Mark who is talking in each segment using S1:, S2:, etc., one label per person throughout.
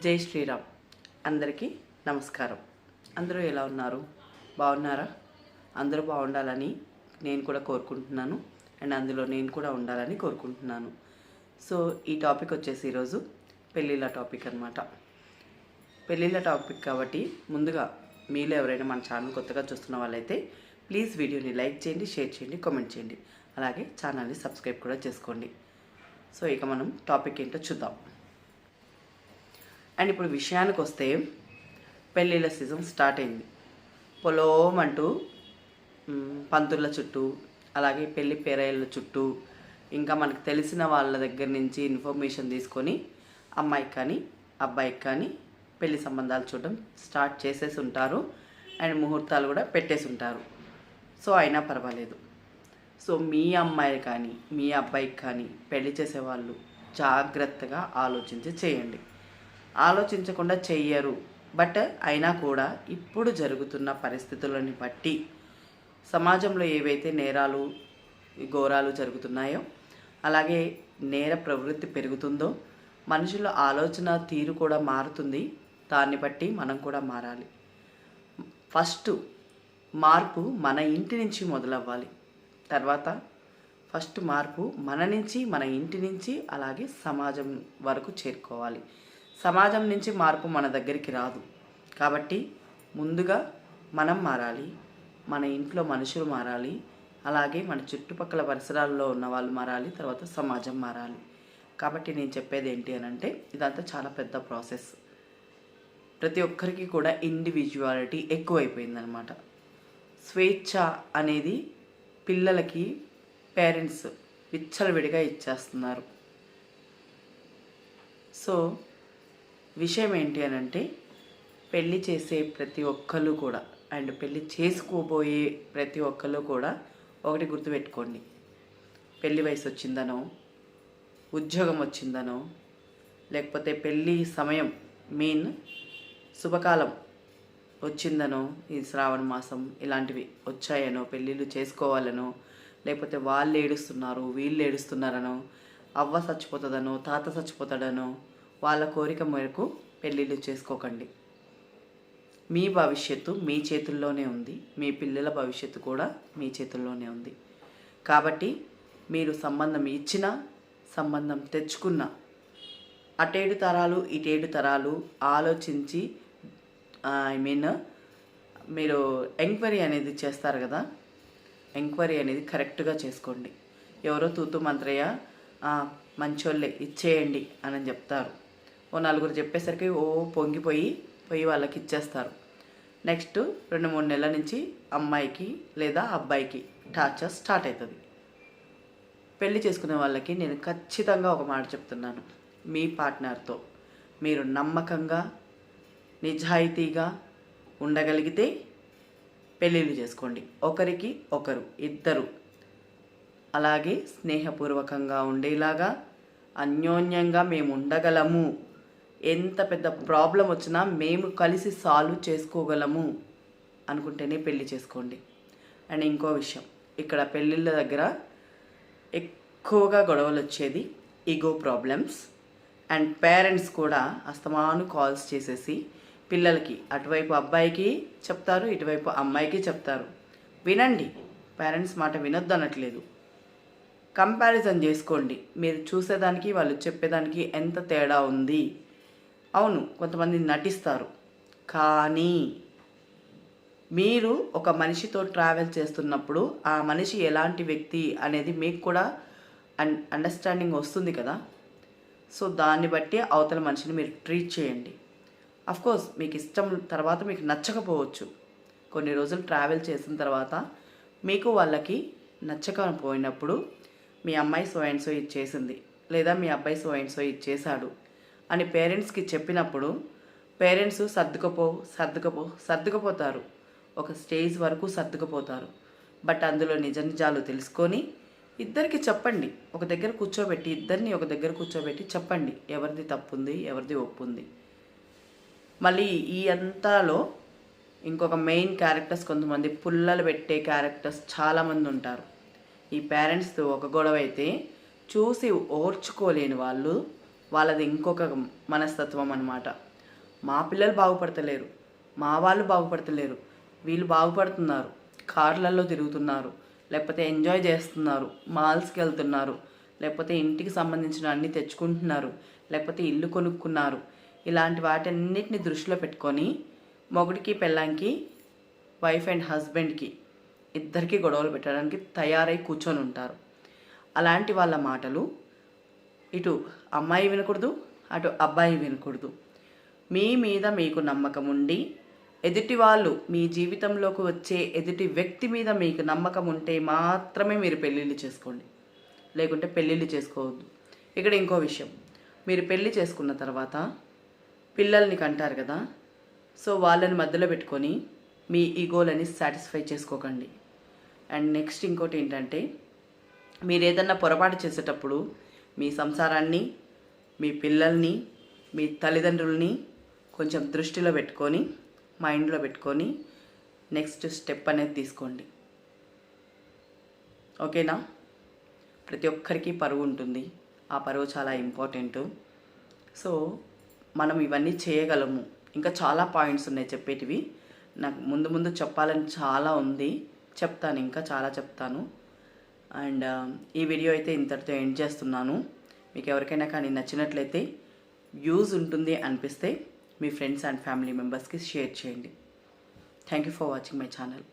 S1: జై శ్రీరామ్. అందరికీ నమస్కారం. అందరూ ఎలా ఉన్నారు? బాగున్నారా? అందరూ బాగుండాలని నేను కూడా కోరుకుంటున్నాను. అండ్ అందులో నేను కూడా ఉండాలని కోరుకుంటున్నాను. సో ఈ టాపిక్ వచ్చేసి ఈరోజు పెళ్ళిళ్ళ టాపిక్ అనమాట పెళ్ళిళ్ళ టాపిక్ కాబట్టి ముందుగా మీలో ఎవరైనా మన ఛానల్ కొత్తగా చూస్తున్న వాళ్ళైతే ప్లీజ్ వీడియోని లైక్ చేయండి షేర్ చేయండి కామెంట్ చేయండి. అలాగే ఛానల్ని సబ్స్క్రైబ్ కూడా చేసుకోండి. సో ఇక మనం టాపిక్ ఏంటో చూద్దాం. అండ్ ఇప్పుడు విషయానికి వస్తే పెళ్ళిళ్ళ సీజన్ స్టార్ట్ అయింది. పొలోమంటూ పంతుల చుట్టూ అలాగే పెళ్ళి పేరయ్యల చుట్టూ ఇంకా మనకు తెలిసిన వాళ్ళ దగ్గర నుంచి ఇన్ఫర్మేషన్ తీసుకొని అమ్మాయికి కానీ అబ్బాయికి కానీ పెళ్ళి సంబంధాలు చూడడం స్టార్ట్ చేసేసి ఉంటారు. అండ్ ముహూర్తాలు కూడా పెట్టేసి ఉంటారు. సో అయినా పర్వాలేదు. సో మీ అమ్మాయి కానీ మీ అబ్బాయికి కానీ పెళ్ళి చేసేవాళ్ళు జాగ్రత్తగా ఆలోచించి చేయండి. ఆలోచించకుండా చెయ్యరు. బట్ అయినా కూడా ఇప్పుడు జరుగుతున్న పరిస్థితులని బట్టి సమాజంలో ఏవైతే నేరాలు ఘోరాలు జరుగుతున్నాయో అలాగే నేర ప్రవృత్తి పెరుగుతుందో మనుషుల ఆలోచన తీరు కూడా మారుతుంది. దాన్ని బట్టి మనం కూడా మారాలి. ఫస్ట్ మార్పు మన ఇంటి నుంచి మొదలవ్వాలి. తర్వాత ఫస్ట్ మార్పు మన నుంచి మన ఇంటి నుంచి అలాగే సమాజం వరకు చేరుకోవాలి. సమాజం నుంచి మార్పు మన దగ్గరికి రాదు. కాబట్టి ముందుగా మనం మారాలి మన ఇంట్లో మనుషులు మారాలి అలాగే మన చుట్టుపక్కల పరిసరాల్లో ఉన్న వాళ్ళు మారాలి తర్వాత సమాజం మారాలి. కాబట్టి నేను చెప్పేది ఏంటి అని అంటే ఇదంతా చాలా పెద్ద ప్రాసెస్. ప్రతి ఒక్కరికి కూడా ఇండివిజువాలిటీ ఎక్కువైపోయిందనమాట స్వేచ్ఛ అనేది పిల్లలకి పేరెంట్స్ విచ్చలవిడిగా ఇచ్చేస్తున్నారు. సో విషయం ఏంటి అని అంటే పెళ్ళి చేసే ప్రతి ఒక్కళ్ళు కూడా అండ్ పెళ్ళి చేసుకోబోయే ప్రతి ఒక్కళ్ళు కూడా ఒకటి గుర్తుపెట్టుకోండి. పెళ్ళి వయసు వచ్చిందనో ఉద్యోగం వచ్చిందనో లేకపోతే పెళ్ళి సమయం మెయిన్ శుభకాలం వచ్చిందనో ఈ శ్రావణ మాసం ఇలాంటివి వచ్చాయనో పెళ్ళిళ్ళు చేసుకోవాలనో లేకపోతే వాళ్ళు ఏడుస్తున్నారు వీళ్ళు ఏడుస్తున్నారనో అవ్వ చచ్చిపోతుందనో తాత చచ్చిపోతాడనో వాళ్ళ కోరిక మేరకు పెళ్ళిళ్ళు చేసుకోకండి. మీ భవిష్యత్తు మీ చేతుల్లోనే ఉంది. మీ పిల్లల భవిష్యత్తు కూడా మీ చేతుల్లోనే ఉంది. కాబట్టి మీరు సంబంధం ఇచ్చిన సంబంధం తెచ్చుకున్న అటేడు తరాలు ఇటేడు తరాలు ఆలోచించి ఐ మీన్ మీరు ఎంక్వైరీ అనేది చేస్తారు కదా? ఎంక్వైరీ అనేది కరెక్ట్గా చేసుకోండి. ఎవరో తూతు మంత్రయ్య మంచోళ్ళే ఇచ్చేయండి అని చెప్తారు. ఓ నలుగురు చెప్పేసరికి ఓ పొంగిపోయి పోయి వాళ్ళకి ఇచ్చేస్తారు. నెక్స్ట్ రెండు మూడు నెలల నుంచి అమ్మాయికి లేదా అబ్బాయికి టార్చర్ స్టార్ట్ అవుతుంది పెళ్ళి చేసుకునే వాళ్ళకి నేను ఖచ్చితంగా ఒక మాట చెప్తున్నాను. మీ పార్ట్నర్తో మీరు నమ్మకంగా నిజాయితీగా ఉండగలిగితే పెళ్ళిళ్ళు చేసుకోండి. ఒకరికి ఒకరు ఇద్దరు. అలాగే స్నేహపూర్వకంగా ఉండేలాగా అన్యోన్యంగా మేము ఉండగలము. ఎంత పెద్ద ప్రాబ్లం వచ్చినా మేము కలిసి సాల్వ్ చేసుకోగలము అనుకుంటేనే పెళ్ళి చేసుకోండి. అండ్ ఇంకో విషయం ఇక్కడ పెళ్ళిళ్ళ దగ్గర ఎక్కువగా గొడవలు వచ్చేది ఈగో ప్రాబ్లమ్స్ అండ్ పేరెంట్స్ కూడా అస్తమాను కాల్స్ చేసేసి పిల్లలకి అటువైపు అబ్బాయికి చెప్తారు ఇటువైపు అమ్మాయికి చెప్తారు. వినండి పేరెంట్స్ మాట వినొద్దు అనట్లేదు. కంపారిజన్ చేసుకోండి. మీరు చూసేదానికి వాళ్ళు చెప్పేదానికి ఎంత తేడా ఉంది? అవును కొంతమంది నటిస్తారు. కానీ మీరు ఒక మనిషితో ట్రావెల్ చేస్తున్నప్పుడు ఆ మనిషి ఎలాంటి వ్యక్తి అనేది మీకు కూడా అండర్స్టాండింగ్ వస్తుంది కదా. సో దాన్ని బట్టి అవతల మనిషిని మీరు ట్రీట్ చేయండి. కోర్స్ మీకు ఇష్టం తర్వాత మీకు నచ్చకపోవచ్చు. కొన్ని రోజులు ట్రావెల్ చేసిన తర్వాత మీకు వాళ్ళకి నచ్చకపోయినప్పుడు మీ అమ్మాయి సో అండ్ సో ఇది చేసింది లేదా మీ అబ్బాయి సో అండ్ సో ఇది చేశాడు అని పేరెంట్స్కి చెప్పినప్పుడు పేరెంట్స్ సర్దుకపో సర్దుకపో సర్దుకుపోతారు. ఒక స్టేజ్ వరకు సర్దుకుపోతారు. బట్ అందులో నిజ నిజాలు తెలుసుకొని ఇద్దరికి చెప్పండి. ఒక దగ్గర కూర్చోబెట్టి ఇద్దరిని ఒక దగ్గర కూర్చోబెట్టి చెప్పండి. ఎవరిది తప్పు ఉంది ఎవరిది ఒప్పుంది. మళ్ళీ ఈ అంతాలో ఇంకొక మెయిన్ క్యారెక్టర్స్ కొంతమంది పుల్లలు పెట్టే క్యారెక్టర్స్ చాలామంది ఉంటారు. ఈ పేరెంట్స్తో ఒక గొడవ అయితే చూసి ఓర్చుకోలేని వాళ్ళు వాళ్ళది ఇంకొక మనస్తత్వం అన్నమాట. మా పిల్లలు బాగుపడతలేరు. మా వాళ్ళు బాగుపడతలేరు. వీళ్ళు బాగుపడుతున్నారు. కార్లలో తిరుగుతున్నారు. లేకపోతే ఎంజాయ్ చేస్తున్నారు. మాల్స్కి వెళ్తున్నారు. లేకపోతే ఇంటికి సంబంధించిన అన్ని తెచ్చుకుంటున్నారు. లేకపోతే ఇల్లు కొనుక్కున్నారు. ఇలాంటి వాటన్నిటిని దృష్టిలో పెట్టుకొని మొగుడికి పెళ్ళాంకి వైఫ్ అండ్ హస్బెండ్కి ఇద్దరికి గొడవలు పెట్టడానికి తయారై కూర్చొని ఉంటారు అలాంటి వాళ్ళ మాటలు ఇటు అమ్మాయి వినకూడదు అటు అబ్బాయి వినకూడదు. మీ మీద మీకు నమ్మకం ఉండి ఎదుటి వాళ్ళు మీ జీవితంలోకి వచ్చే ఎదుటి వ్యక్తి మీద మీకు నమ్మకం ఉంటే మాత్రమే మీరు పెళ్ళిళ్ళు చేసుకోండి. లేకుంటే పెళ్ళిళ్ళు చేసుకోవద్దు. ఇక్కడ ఇంకో విషయం. మీరు పెళ్ళి చేసుకున్న తర్వాత పిల్లల్ని కంటారు కదా సో వాళ్ళని మధ్యలో పెట్టుకొని మీ ఈగోలని సాటిస్ఫై చేసుకోకండి. అండ్ నెక్స్ట్ ఇంకోటి ఏంటంటే మీరు ఏదన్నా పొరపాటు చేసేటప్పుడు మీ సంసారాన్ని మీ పిల్లల్ని మీ తల్లిదండ్రుల్ని కొంచెం దృష్టిలో పెట్టుకొని మైండ్లో పెట్టుకొని నెక్స్ట్ స్టెప్ అనేది తీసుకోండి. ఓకేనా? ప్రతి ఒక్కరికి పరువు ఉంటుంది. ఆ పరువు చాలా ఇంపార్టెంట్. సో మనం ఇవన్నీ చేయగలము. ఇంకా చాలా పాయింట్స్ ఉన్నాయి చెప్పేటివి. నాకు ముందు ముందు చెప్పాలని చాలా ఉంది. చెప్తాను ఇంకా చాలా చెప్తాను. అండ్ um, ఈ వీడియో అయితే ఇంతటితో ఎండ్ చేస్తున్నాను. మీకు ఎవరికైనా కానీ నచ్చినట్లయితే యూజ్ ఉంటుంది అనిపిస్తే మీ ఫ్రెండ్స్ అండ్ ఫ్యామిలీ మెంబర్స్కి షేర్ చేయండి. Thank you for watching my channel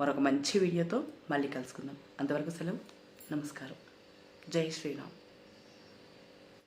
S1: మరొక మంచి వీడియోతో మళ్ళీ కలుసుకుందాం. అంతవరకు సెలవు. నమస్కారం. జై శ్రీరామ్.